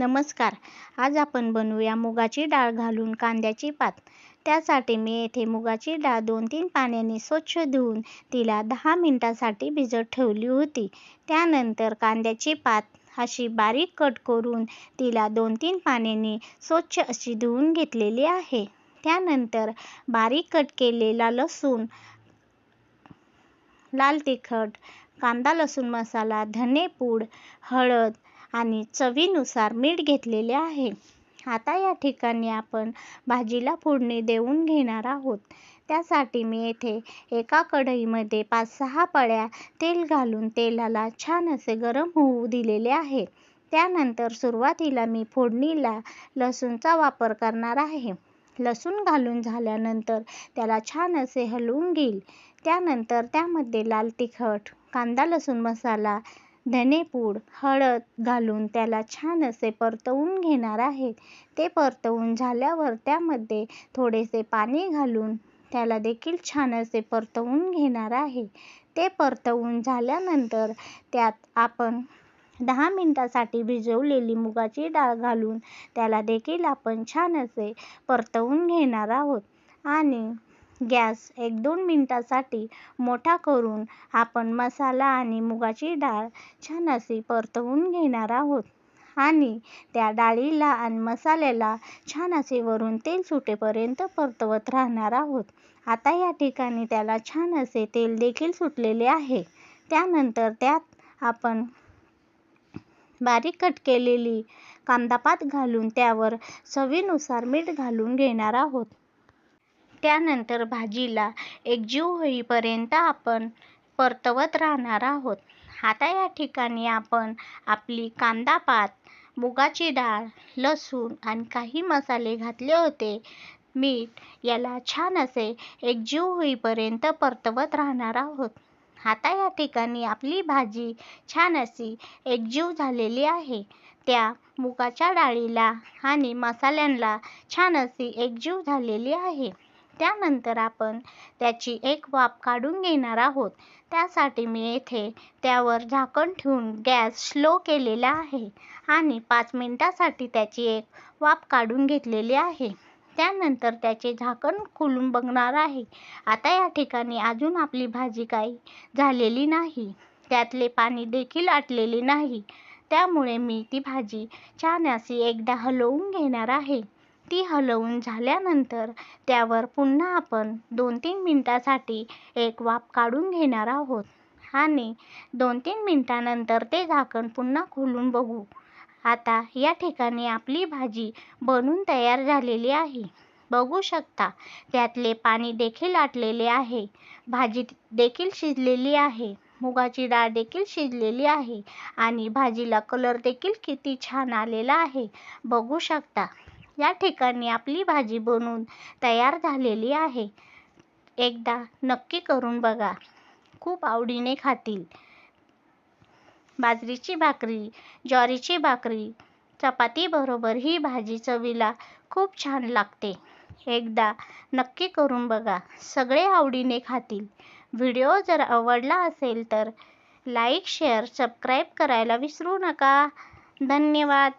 नमस्कार. आज आपण बनवूया मुगाची डाळ घालून कांद्याची पात. त्यासाठी मी येथे मुगाची डाळ दोन तीन पाण्याने स्वच्छ धुवून तिला दहा मिनटासाठी भिजत ठेवली होती. त्यानंतर कांद्याची पात अशी बारीक कट करून तिला दोन तीन पाण्याने स्वच्छ अशी धुवून घेतलेली आहे. त्यानंतर बारीक कट केलेला लसूण लाल तिखट कांदा लसूण मसाला धनेपूड हळद आणि चवीनुसार मीठ घेतलेले आहे. आता या ठिकाणी आपण भाजीला फोडणी देऊन घेणार आहोत. त्यासाठी मी येथे एका कढईमध्ये पाच सहा पळ्या तेल घालून तेलाला छान असे गरम होऊ दिलेले आहे. त्यानंतर सुरुवातीला मी फोडणीला लसूणचा वापर करणार आहे. लसूण घालून झाल्यानंतर त्याला छान असे हलवून घेईल. त्यानंतर त्यामध्ये लाल तिखट कांदा लसूण मसाला धनेपूड हळद घालून त्याला छान असे परतवून घेणार आहे. ते परतवून झाल्यावर त्यामध्ये थोडेसे पाणी घालून त्याला देखील छान असे परतवून घेणार आहे. ते परतवून झाल्यानंतर त्यात आपण दहा मिनटासाठी भिजवलेली मुगाची डाळ घालून त्याला देखील आपण छान असे परतवून घेणार आहोत. आणि गॅस एक दोन मिनटासाठी मोठा करून आपण मसाला आणि मुगाची डाळ छान अशी परतवून घेणार आहोत. आणि त्या डाळीला आणि मसाल्याला छान असे वरून तेल सुटेपर्यंत परतवत राहणार आहोत. आता या ठिकाणी त्याला छान असे तेल देखील सुटलेले आहे. त्यानंतर त्यात आपण बारीक कट केलेली कांदापात घालून त्यावर चवीनुसार मीठ घालून घेणार आहोत. त्यानंतर भाजीला एकजीव होईपर्यंत आपण परतवत राहणार आहोत. आता या ठिकाणी आपण आपली कांदापात मुगाची डाळ लसूण आणि काही मसाले घातले होते. मीठ याला छान असे एकजीव होईपर्यंत परतवत राहणार आहोत. आता या ठिकाणी आपली भाजी छान अशी एकजीव झालेली आहे. त्या मुगाच्या डाळीला आणि मसाल्यांना छान अशी एकजीव झालेली आहे. त्यानंतर आपण त्याची एक वाफ काढून घेणार आहोत. त्यासाठी मी येथे त्यावर झाकण ठेवून गॅस स्लो केलेला आहे आणि पाच मिनटासाठी त्याची एक वाफ काढून घेतलेली आहे. त्यानंतर त्याचे झाकण खोलून बघणार आहे. आता या ठिकाणी अजून आपली भाजी काही झालेली नाही. त्यातले पाणी देखील आटलेले नाही. त्यामुळे मी ती भाजी छान अशी एकदा हलवून घेणार आहे. ती हलवून झाल्यानंतर त्यावर पुन्हा आपण दोन तीन मिनटासाठी एक वाफ काढून घेणार आहोत. आणि दोन तीन मिनटानंतर ते झाकण पुन्हा खोलून बघू. आता या ठिकाणी आपली भाजी बनून तयार झालेली आहे. बघू शकता त्यातले पाणी देखील आटलेले आहे. भाजी देखील शिजलेली आहे. मुगाची डाळ देखील शिजलेली आहे. आणि भाजीला कलर देखील किती छान आलेला आहे. बघू शकता. या ठिकाणी आपली भाजी बनवून तयार झालेली आहे. एकदा नक्की करून बघा. खूप आवडीने खातील. बाजरीची भाकरी ज्वारीची भाकरी चपातीबरोबर ही भाजी चवीला खूप छान लागते. एकदा नक्की करून बघा. सगळे आवडीने खातील. व्हिडिओ जर आवडला असेल तर लाईक शेअर सबस्क्राईब करायला विसरू नका. धन्यवाद.